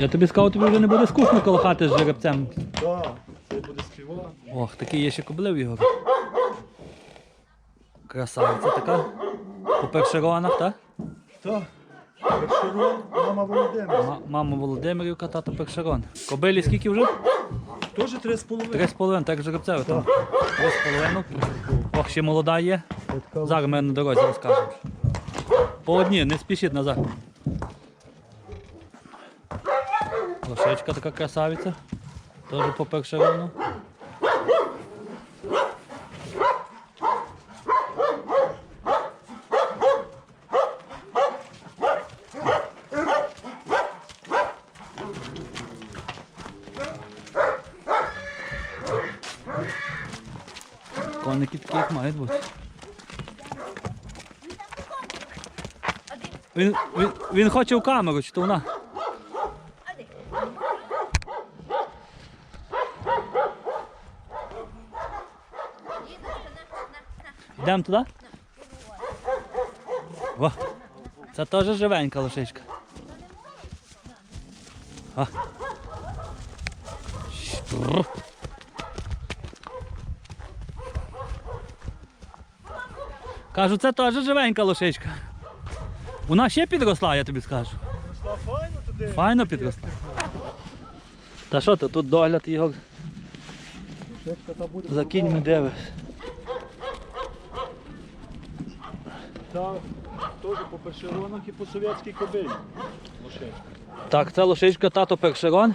Я тобі сказав, тобі вже не буде скучно коло хати з жеребцем. Так, це буде співати. Ох, такий є ще кобили в його. Красавиця така. По першеронах, так? Так. Першерон, мама Володимир. Ма- Мама Володимирівка, тато першерон. Кобилі скільки вже? Теж три з половиною. Три з половиною, так жеребцеве там. Три з половиною. Ох, ще молода є. Зараз ми на дорозі розкажемо. По одній, не спішіть назад. Лошечка така красавиця. Теж по першерону. Коники такі, як мають бути. Він, він, він хоче в камеру, чи то вона? Йдемо туди? Во. Це теж живенька лошичка. А. Кажу, це теж живенька лошичка. Вона ще підросла, я тобі скажу. Файно підросла. Та що ти, тут догляд його за кіньми дивиш. Та теж по першеронах і по совєтській кобилі. Лошечка. Так, це лошичка тато першерон,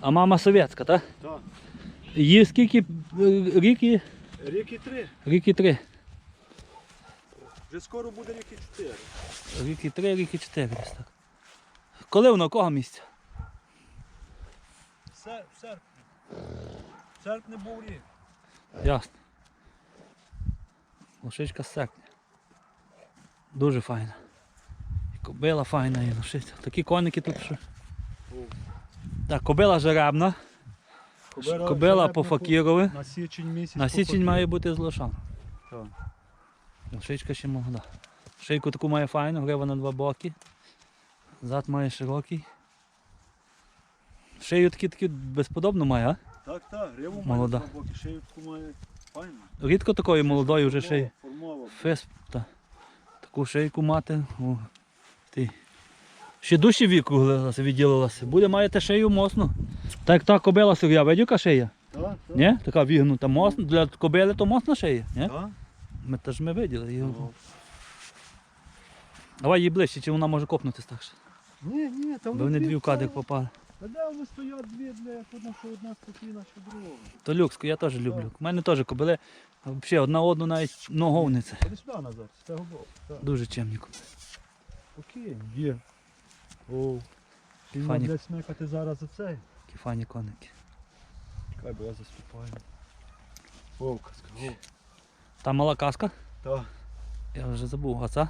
а мама совєтська, так? Так. Їй скільки е, рік і три. рік і три. Вже скоро буде рік і чотири. Рік і три, рік і чотири десь так. Коли воно кого місця? В серпні. В серпні був рік. Ясно. Лошичка з серпня. Дуже файна. І кобила файна, і лошиця. Такі коники тут що. Так, кобила жеребна. Кобила, Кобила по факірові. На січень місяць. На січень має бути з лошам. Так. Лошичка ще молода. Шийку таку має файну, грива на два боки. Зад має широкий. Шию такі такі безподобно має, а? Так, так, гриву має два боки, шиютку має файно. Рідко такої молодої вже шиї. Формова. Фес, та. Таку шийку мати. О, ти. Ще душі віку відділилася. Буде маєте шию мосну. Так як та кобила сиря, видю, яка шия? Так. Ні? Така вігнута мосна. Для кобили то мосна шия. Ні? Так. Ми теж ми виділи. її. Ну. Давай її ближче, чи вона може копнутися так. ще. Ні, ні, там Бо вони дві в кадик попали. Та де вони стоять дві, бля, як одна, що одна спокійна, що друга. То люкску, я теж люблю. У мене теж кобили. Взагалі одна одну навіть ноговниця. Іди сюди назад, з цього боку. Так. Дуже чемні кобили. Окей, є. О. Ти Фані. блядь, смикати зараз за цей. Такі файні коники. Чекай, бо я заступаю. О, казка, о. Та мала каска, Так, я вже забув, а це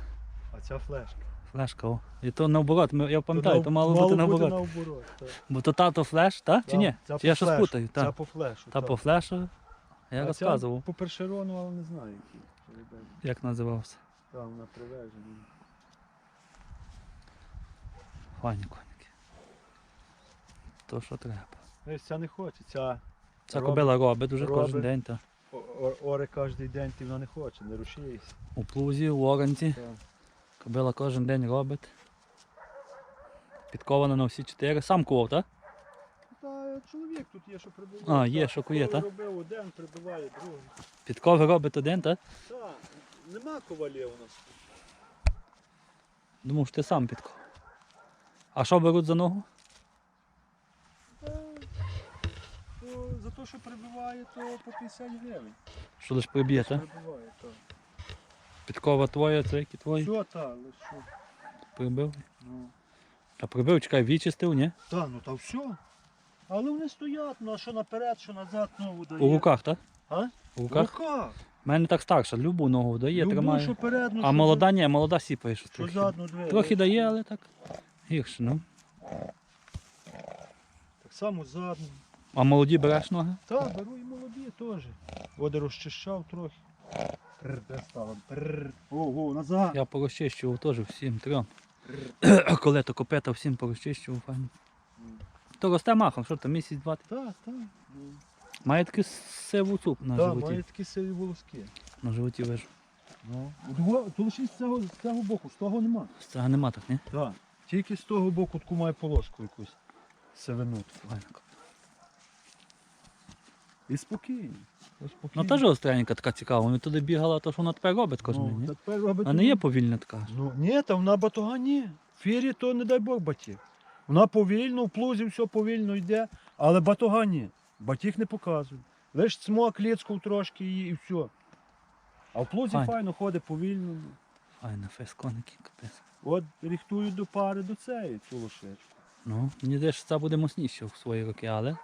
а ця флешка. Флешка. О. І то наоборот, ми- я пам'ятаю, то мало бути наоборот. наоборот. так. Бо то тато флеш, так? Чи ні? Чи я по щось флешу, путаю? Та, по флешу. та так. по флешу. Я А ця розказував, По першерону, але не знаю який. жеребець. як називався. Там вона привезена. Файні коники. То що треба. Ось ця не хоче, ця Ця Робить. кобила робить дуже Робить. кожен день. Та. о- о- оре кожен день, ти вона не хоче, не рушись. У плузі, у оранці. Так. Кобила кожен день робить. Підкована на всі чотири. Сам кував, так? Та чоловік тут є, що прибуває. А, є, що кує, Коли та? робив один, прибуває другий. Підкови робить один, так? Так, нема ковалів у нас. Думав, що ти сам підков. А що беруть за ногу? То за те, що прибиває, то по 50 гривень. Що лиш приб'є, так? Прибиває, так. Підкова твоя, це які твої? Все, та, лише. Прибив. Ну. А прибив, чекай, вічистив, ні? Та, ну та все. Але вони стоять, ну а що наперед, що назад ногу дає. У руках, так? А? У руках? руках. У мене так старша, любу ногу дає, Любу, тримає. що перед, ну, А що молода ні, молода сіпає щось Що трохи. задну двері. Трохи дає, але так гірше, ну. Так само задну. А молоді береш ноги? Так, беру і молоді теж. Води розчищав трохи. Ого, назад. Я порозчищував теж всім трьом. Коли то копета всім порозчищував, файно. То росте махом, що то місяць два. Так, так. Має такий сиву цуп на так, животі. має такі сиві волоски. На животі вижу. Ну. Того- То лише з цього, з цього боку, з того нема. З цього нема так, ні? Так. Тільки з того боку таку має полоску якусь. Сивину. таку. Файно. І спокійно. Ну теж остренька така цікава. Вона туди бігала, то що вона тепер робить кожен ну, ні? тепер робить А не є повільна така. Ну ні, там на батога ні. В фірі то не дай Бог батіг. Вона повільно, в плузі все повільно йде, але батога ні. Батіг не показує. Лиш цмок кліцьков трошки її і все. А в плузі Файно. файно ходить повільно. Файно, фес коники, капець. От ріхтують до пари до цієї цю лошечку. Ну, мені здається, що це буде мощніше в свої роки, але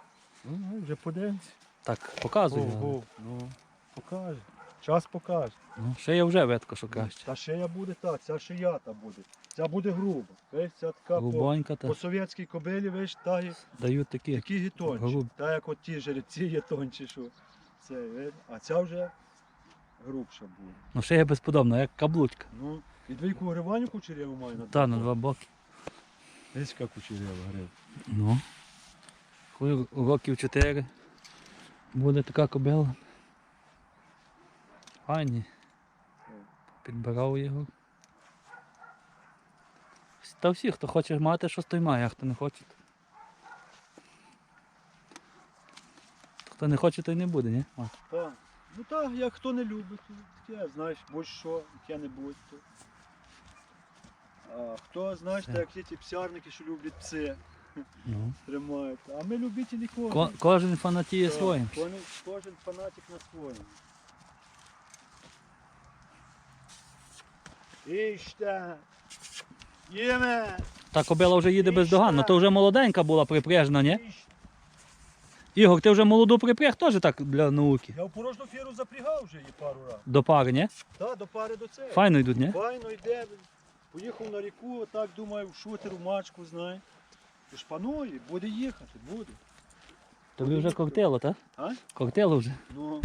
Ну, ну, вже подивимося. Так показує. але- Ого, ну, покаже. Час покаже. Ну, ще я вже ветко, що краще. Та шия буде так, ця шията буде. Ця буде груба. Весь ця така по, та по совєтській кобилі, весь та гі- дають такі. такі гітончі. Груб. Та як от ті жеребці є тончі, що це, а ця вже грубша буде. Ну, ще є безподобно, як каблучка. Ну, і двійку гриваню кучеряву має на Та, на два боки. Десь яка кучерява грива. Ну. Хуй років 4 буде така кобила. Файні. Підбирав його. Та всі, хто хоче мати, щось той має, а хто не хоче. Хто не хоче, той не буде, ні? Так. Ну так, як хто не любить, таке, знаєш, будь-що, яке-небудь. То. А хто, знаєш, так як є ті псярники, що люблять пси, Ну. тримають. А ми любителі кого. Ко- кожен фанатіє Так, своїм. Кожен, кожен фанатик на своєму. Іште! Їме! Та кобила вже їде бездоганно, то вже молоденька була припряжена, ні? Ігор, ти вже молоду припряг теж так для науки. Я в порожну фіру запрягав вже її пару разів. До пари, ні? Так, до пари до цього. Файно йдуть, ні? Файно йде. Поїхав на ріку, так думаю, в шутеру мачку, знай. І шпанує, буде їхати, буде. Тобі вже коктейло, так? А? Коктейло вже. Ну.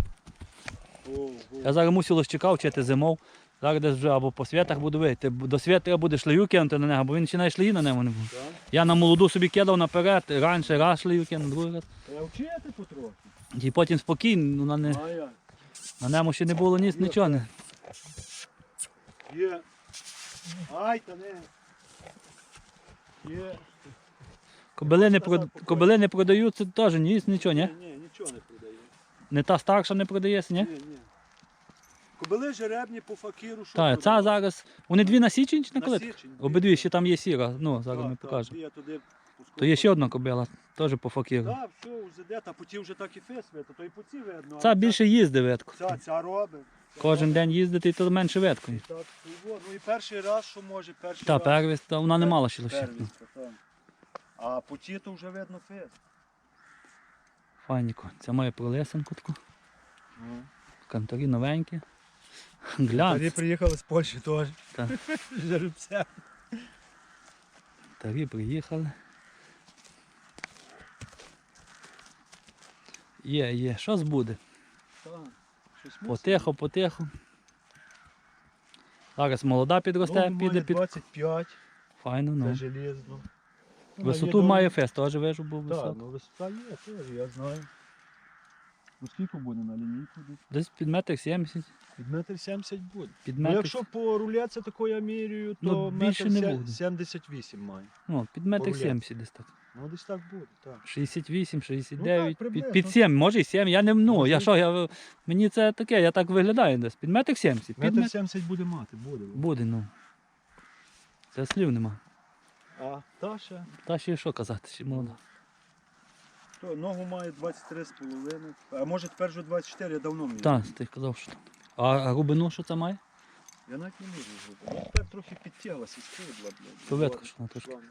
Я зараз мусив лощика вчити зимов. Зараз десь вже або по святах буду вийти. До свят треба буде шлею кинути на нього, бо він ще навіть шлеї на ньому не буде. Я на молоду собі кидав наперед, раніше раз шлею кинув, другий раз. Треба вчити потрохи. І потім спокійно, на, не, А на ньому ще не було ніц, нічого. Не. Є. Ай, та не. Є. Кобили не, прод... Кобили не продаються теж ніц, нічого, ні? Ні, нічого не продає. Не та старша не продається, ні? Ні, ні. Кобили жеребні по факіру, що Так, це продавати? зараз. Вони дві на січень чи на На коли? січень, дві. Обидві ще там є сіра. Ну, зараз Так, ми так, покажемо. я туди То є ще одна кобила, теж по факіру. Так, все, УЗД, та по ті вже так і фес видно, то і по ці видно. Це але більше їздить ветку. Ця, ця робить. ця Кожен робить. день їздити, то менше веткою. Так, ну, ну і перший раз, що може, перший Та раз. первість, та вона не мала ще лише. Первість. А по то вже видно фес. Файніко. Це має пролесенку таку. Ну. Кантарі новенькі. Глянь. приїхали з Польщі теж. Так. Жеребця. Тарі приїхали. Є, є. Щось буде. Потихо, потихо. Зараз молода підросте, піде має під. 25, Файно, це ну. железно. Ну, Висоту має фест, теж вижу був Так, ну висота є, теж, я знаю. Ну скільки буде на лінійку? десь? Під метр сімдесят, Під метр 70 буде. під Ну, метр. якщо по рулетці тако я міряю, то Ну, більше метр не буде. 78 має. Ну, під метр сімдесят десь так. Ну десь так буде, так. 68, Ну, 69, так, під, приблизно. під 7, може і 7. Я не ну, я що, я, мені це таке, я так виглядаю десь. Під метр 70. Під Метр метр 70 буде мати, буде. буде, ну. Це слів нема. А та ще, Та ще що казати, ще молода. то ногу має 23,5. А може тепер вже 24, я давно міряю. Так, ти казав, що. А, а глибину що це має? Я навіть не міряю вже. Ну тепер трохи підтяглася, скидла, блядь. То ветка, що вона трошки. Шланг,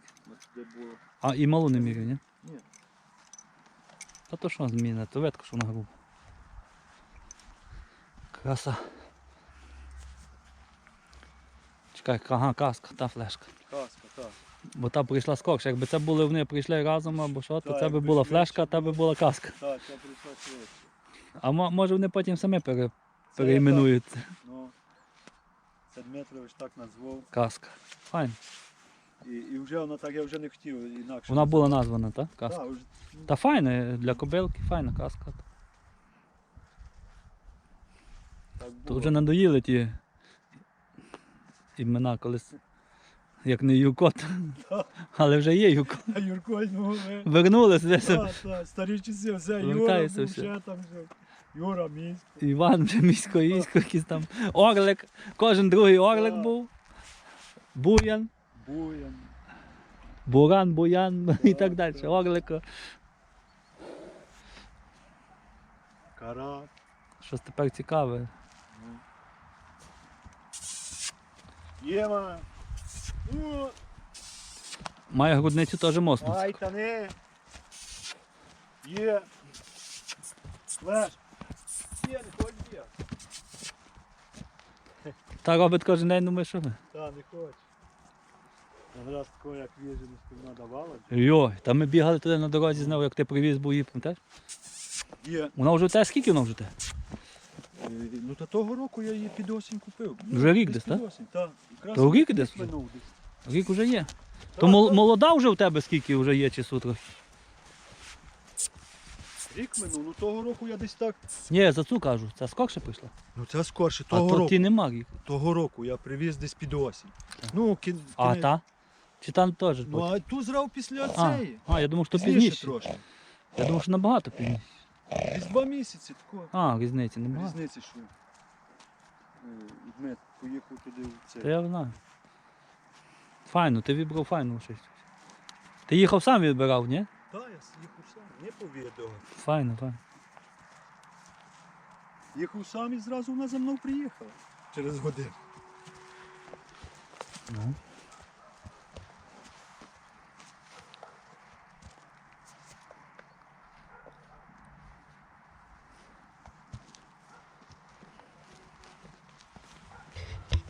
де було. А, і малу не міряю, ні? Ні. Та то що зміна, то ветка, що вона грубо. Краса. Чекай, ага, каска, та флешка. Каска, так. Бо та прийшла скорше. Якби це були вони прийшли разом або що, то Так, це би була флешка, а та би була каска. Так, я прийшла швидше. А може вони потім самі пере, переіменують це. Ну, це Дмитрович так назвав. Каска. Файн. І, і вже вона так, я вже не хотів інакше. Вона була названа, так? Вже, Та файна, для кобилки файна казка. так То вже надоїли ті імена колись. Як не Юкот, але вже є Юкот. А Юрко, ну, ми- Вернулись десь. та, та, старі часи, все, Юра, був ще там. Юра, місько. Іван вже місько, ісько, якийсь там орлик. Кожен другий орлик був. Буян, Буян. буран, буян і Так, далі. так. Орлика. Карат. Щось тепер цікаве. Ну. Ну, Має грудницю теж моцну. ай, та не. Є. Леш. Є, не хочеш є. Та робить кожен день, думаю, що ми. Та, не хочеш. Один раз такого, як віжену спільна давала. Йой, та ми бігали туди на дорозі знову, як ти привіз був її, пам'ятаєш? Є. Вона вже тебе скільки вона вже у тебе? Е, Ну та того року я її під осінь купив. Ну, Вже рік десь, так? осінь, так. Якраз То рік десь минув десь. Рік вже є. То мол- молода вже у тебе скільки вже є часу трохи? Рік минув, ну того року я десь так. Ні, за цю кажу, це скорше прийшла. Ну це скорше, А того то року. ті нема рік. Того року я привіз десь під осінь. Ну, кін... А та? Чи там теж? Ну а ту зрав після а, цієї. а, я думав, що Пізніше пізніше. трошки. Я думав, що набагато пізніше. Десь два місяці такого. А, різниці немає. Різниці, що е, Дмит поїхав туди в Та це. я знаю. Файно, ти вибрав файну щось. Ти їхав сам відбирав, ні? Та, я їхав сам, не повідав. Файно, файно. Їхав сам і зразу вона за мною приїхала. Через годину. Ну.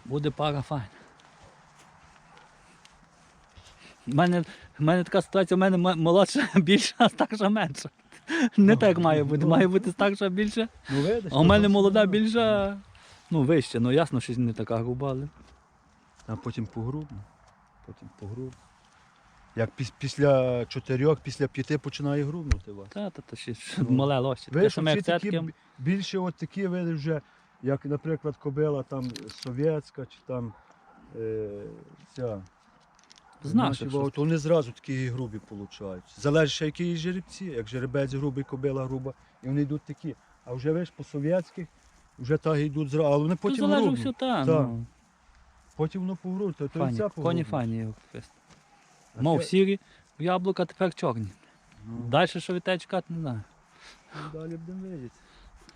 Буде пара файна. У мене, мене така ситуація, у мене молодша більша, а старша менша. Не так має бути. Має бути старша більша. Ну видиш? А у мене молода більша, ну вища, ну ясно, що не така груба, але. А потім погрубно. Потім погрубно. Як піс- після чотирьох, після п'яти починає грубнути вас. Та, та, та ще ж Ну, мале лоще. Таке Видиш, саме як такі цятки. б- більше от такі видиш вже, як, наприклад, кобила там совєтська чи там е, ця. Знаєш, наші, то вони зразу такі грубі получають. Залежить, які жеребці. Як жеребець грубий, кобила груба, і вони йдуть такі. А вже виш по совєтських, вже так йдуть зразу. Але вони потім грубнуть. все та, Так. ну, Потім воно погруть, то, то і файні, ця коні погрубнуть. файні. як Мов це- сірі, яблука тепер чорні. Ну, Далі що від тебе чекати, не знаю. ну, Далі будемо видіти.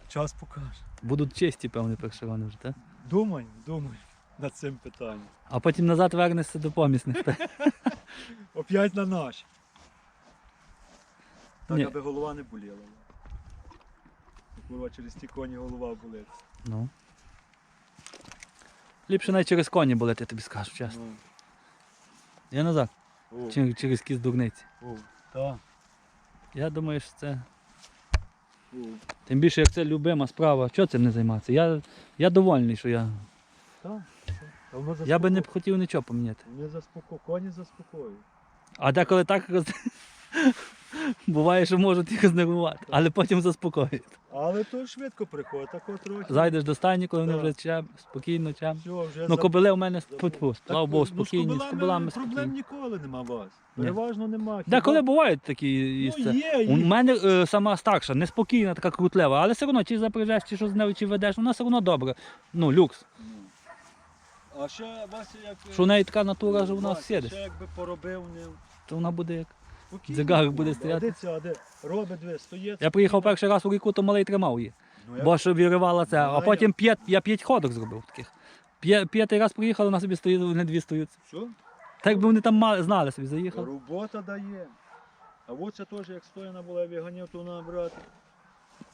Час покаже. Будуть чисті, певні, першивани вже, так? Думай, думай над цим питанням. А потім назад вернешся до помісних. Оп'ять на наш. Так, Ні. аби голова не боліла. Курва, через ті коні голова болить. Ну. Ліпше навіть через коні болити, я тобі скажу, чесно. Ну, Я назад, о, чим через кіз дурниці. о, так, Я думаю, що це. о. Тим більше, як це любима справа, чого цим не займатися? Я, я довольний, що я. Так, так. А воно Я би не заспоко- хотів нічого поміняти. Вони заспоко... коні заспокоюють. А деколи так буває, що можуть їх знервувати, але потім заспокоюють. Але то швидко приходить, так от трохи. Зайдеш до стайні, коли вони вже чем, спокійно, чем. Все, вже Ну, за- кобили у мене тьфу, слава Богу, ну, спокійні, з кобилами проблем спокійні. ніколи нема у вас. Ні. Переважно нема. Деколи бувають такі ну, їсти. є, У є. мене е, сама старша, неспокійна, така крутлева, але все одно, чи запряжеш, чи що з нею, чи ведеш, вона все одно добре. Ну, люкс. Ну. А ще Вася як... Що в неї така натура, що вона Вася, сіде, Ще якби поробив не... то вона буде як. Спокійно. Дзигар буде А стояти. де ця, а де? Робить дві, стоїть. Я приїхав перший раз у ріку, то малий тримав її. Ну, Бо що виривала це. А Знаю. потім п'ять, я п'ять ходок зробив таких. П'я- П'ятий раз приїхали, вона собі стоїть, вони дві стоять. Все, Так якби вони там мали- знали собі, заїхали. робота дає. А от це теж, як стояна була, я виганяв то на брати.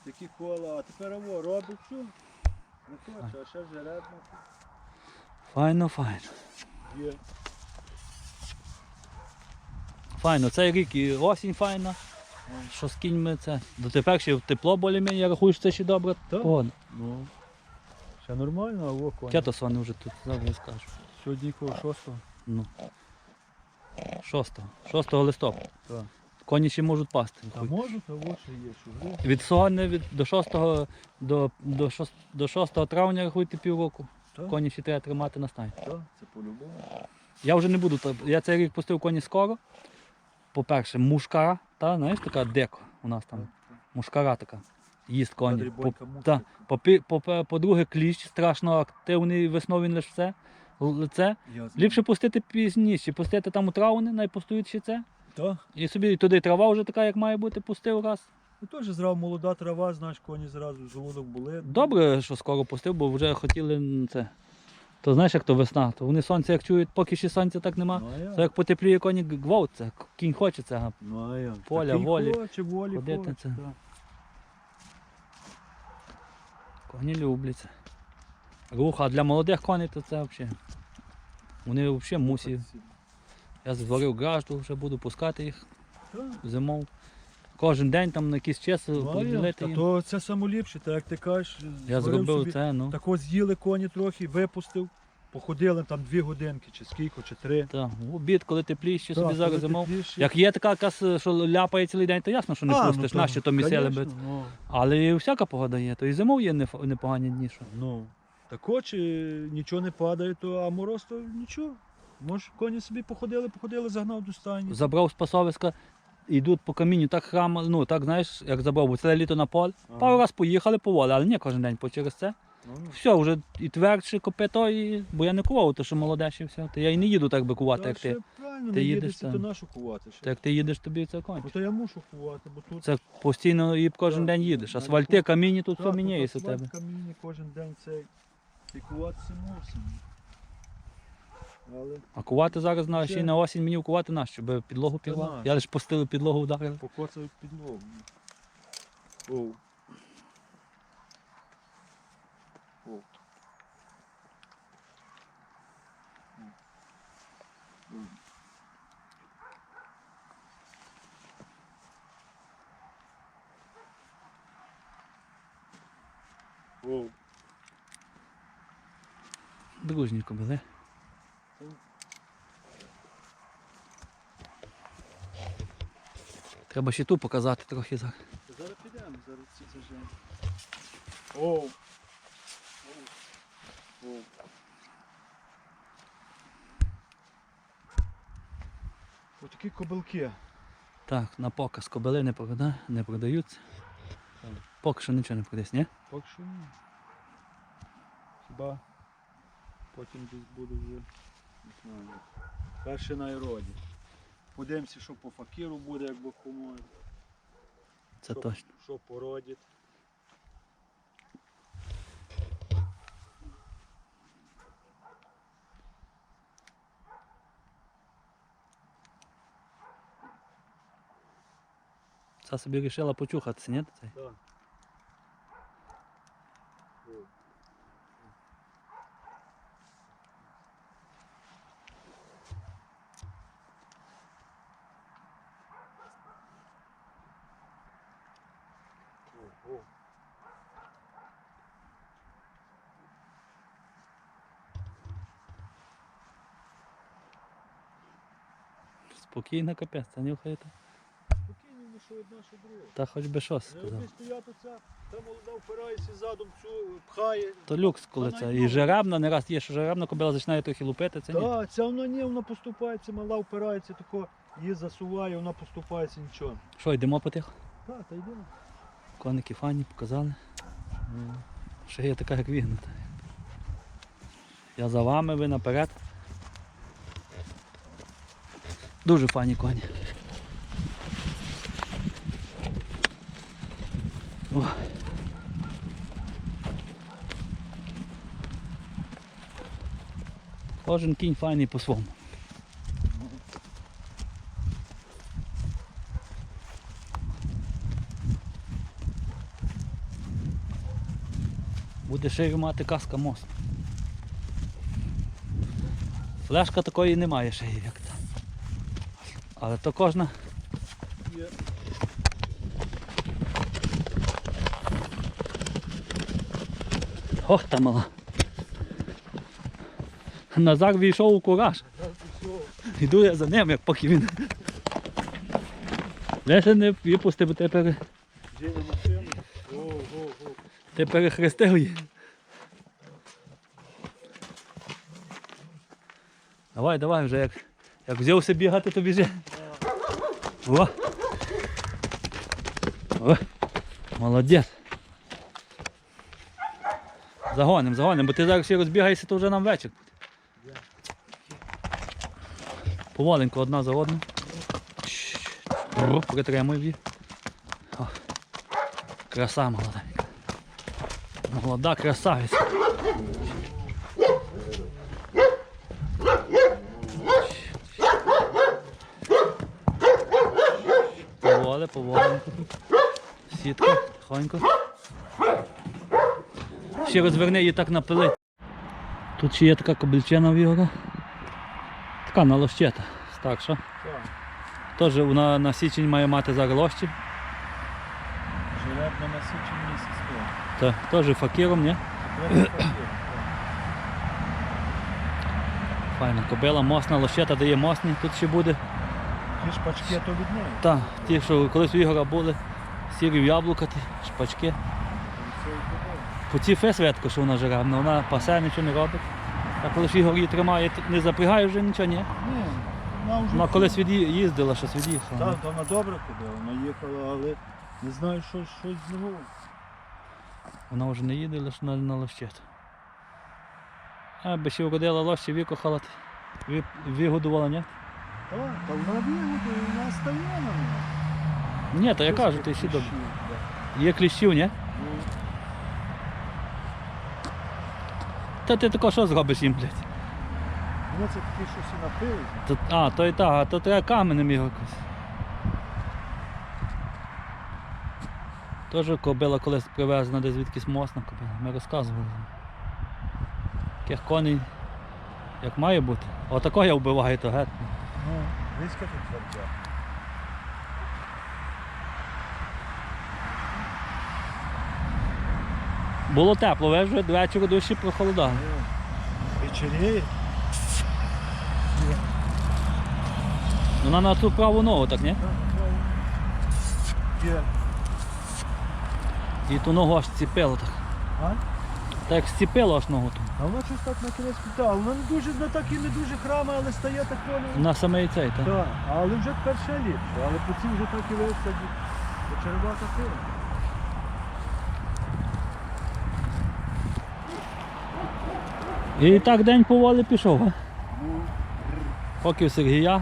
Які кола, а тепер ово, робить все. Не хоче, а ще жеребна Файно, файно. є. Файно, цей рік і осінь файна. Що з кіньми це. Дотепер ще тепло більш-менш, я рахую, що це ще добре. Так. Погода. Ну, ще нормально, а во коні. Тятос вони вже тут, зараз скажу. Сьогодні кого шостого. Ну. 6. 6 листопада. Так. Коні ще можуть пасти. Та можу, та от ще є, що. Від сьогодні від, до 6, до, до, 6, до 6 травня рахуйте півроку. Так, Коні ще треба тримати на стайні. так, це по-любому. Я вже не буду. Я цей рік пустив коні скоро. По-перше, мушкара, та, знаєш, така деко у нас там. Мушкара така. Їсть коні. По, по- по-друге, кліщ страшно активний весною він лише. Я знаю. Ліпше пустити пізніше, пустити там у травни, найпустують ще це. Так. І собі туди трава вже така, як має бути, пустив раз. І теж зразу молода трава, знаєш, коні зразу желудок були. Добре, що скоро пустив, бо вже хотіли це. То знаєш, як то весна, то вони сонце як чують, поки ще сонця так нема. Ну, а як? То як потепліє коні гвалт, кінь хочеться. Ну, а як? Поля, Такий волі. Хоче, волі Ходити хоче, це. так. Коні любляться. Рух, а для молодих коней то це взагалі. Вони взагалі мусять. Я зварив гражду, вже буду пускати їх Так. зимов. Кожен день там на якийсь час Ну, поділити їм. то це самоліпше, так як ти кажеш. Я зварив зробив собі. це, ну. Так ось з'їли коні трохи, випустив, походили там дві годинки, чи скільки, чи три. Так, в обід, коли тепліше, собі Так, зараз зимов. тепліше. Як є така якась, що ляпає цілий день, то ясно, що не А, пустиш, то, наші то місцели конечно, без. Ну, Але і всяка погода є, то і зимов є неф- непогані дні. Що. ну. Так хоч і нічого не падає, то, а мороз то нічого. Може, коні собі походили, походили, загнав до стайні. Забрав з пасовиська, йдуть по камінню, так храм, ну так знаєш, як забрав, бо ціле літо на поль. Ага. Пару раз поїхали поволі, але не кожен день, бо через це. Ну, ну. Все, вже і твердше копито, і... бо я не кував, то що молоде ще все. То я і не їду так би кувати, як ти. Правильно, Ти не їдеш там. то нашу кувати ще. То як ти їдеш, тобі це Ну кончить. то я мушу кувати, бо тут Це постійно і кожен Так, день їдеш. Асфальти, камінні, тут Так, все міняється у тебе. каміння кожен день цей. І куватися мусимо. Але А кувати зараз на, ще й на осінь мені кувати на що, би підлогу нащо? Я лише постелив підлогу вдарив. покоцають підлогу. Оу. Оу. М. Оу. Дружніко були. Треба ще ту показати трохи зараз. Зараз підемо, зараз ці зажимо. Оу. Оу. Ось такі кобилки. Так, на показ кобили не, прода... не продаються. Поки що нічого не продається, ні? Поки що ні. Хіба потім десь буде вже. Не знаю. Перше на іроді. Подивимося, що по факіру буде, як Бог. Це що, точно. Що породять. Це собі вирішила почухатися, ні? Цей? Да. О. О, о. Спокійно капець, це нюхаєте. Спокійно, ну що одна, що друга. Та хоч би щось Не сказав. роби стояти ця, та молода впирається задом, цю пхає. То люкс, коли Та це. І жеребна, не раз є, що жеребна кобила починає трохи лупити, це ні. Так, ця вона ні, вона поступається, мала впирається, тако її засуває, вона поступається, нічого. Що, йдемо потихо? Так, та йдемо. Коники фані показали. Ще є така, як вігнута. Я за вами, ви наперед. Дуже фані коні. О. Кожен кінь файний по-своєму. Буде шею мати каска мост. Флешка такої немає шиї, як. Але то кожна. Є. Ох, та мала. Назар війшов у кураж. Так, і все. Йду я за ним, як поки він. Леся не випусти, бо ти, пере... Ти перехрестив її. Давай, давай вже як, як взявся бігати, то біжи. О. О. Молодець. Загоним, загоним, бо ти зараз ще розбігаєшся, то вже нам вечір. Поволенько одна за одну. Притримуй її. Краса молоденька. Молода красавиця. Поволі. Сітка, тихонько. Ще розверни її так напили. Тут ще є така кобильчина в його. Така налощета. Старша. Теж вона на січень має мати зараз лощі. Жеребно на січень місяць. Та теж факіром, ні? Файна кобила, мосна, лощета дає мосні, тут ще буде. Ті шпачки то від неї. Та, ті, що колись у Ігора були, сірі яблука, ті шпачки. По цій фесветку, що вона жеребна, вона пасе, нічого не робить. А коли ж Ігор її тримає, не запрягає вже нічого, ні. Ні, вона вже... Вона колись від'ї- їздила, щось від'їхала. Так, то вона добре ходила, вона їхала, але не знаю, що щось знову. Вона вже не їде, лише на, на лощету. Аби ще вродила лощі, викохала. Ви, вигодувала, ні? Та вона вигодує, вона стояла. Ні, то я кажу, ти добре. Є кліщів, ні? Та ти тако що зробиш їм, блядь? Ну це таке щось і напили. То, а, то і так, а то треба каменем його якось. Теж кобила колись привезена десь звідкись мосна кобила. Ми розказували. Таких коней, як має бути. Отако я вбиваю, то геть. Ну, виська тут твердя. Було тепло, ви вже до вечора душі прохолодали. Вечеріє. Вона на ту праву ногу, так ні? Є. І ту ногу аж зціпило так. А? Так як зціпило аж ногу ту. А вона щось так на кінець питала. Вона не дуже, не так і не дуже храма, але стає так воно. На саме і цей, так? Так, але вже перше ліпше. Але по цій вже так і висаді. Почервата фіра. І так день поволі пішов, а? Поки в Сергія.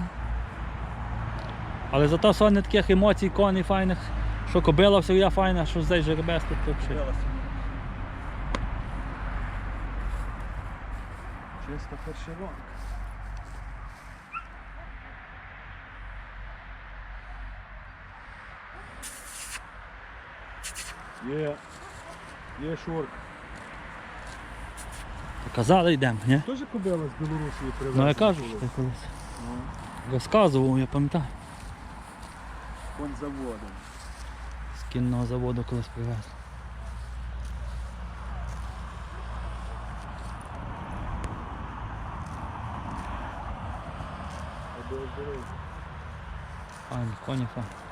Але зато сьогодні таких емоцій, коней файних, що кобила в Сергія файна, що цей жеребець тут взагалі. Чиста Чисто фарширон. Є. Є шорк. Казали, йдемо, ні? Теж кобила з Білорусі привезла. Ну я кажу, що ти колись. Розказував, я пам'ятаю. Конь заводом. З кінного заводу колись привезли. Файні, коні файні.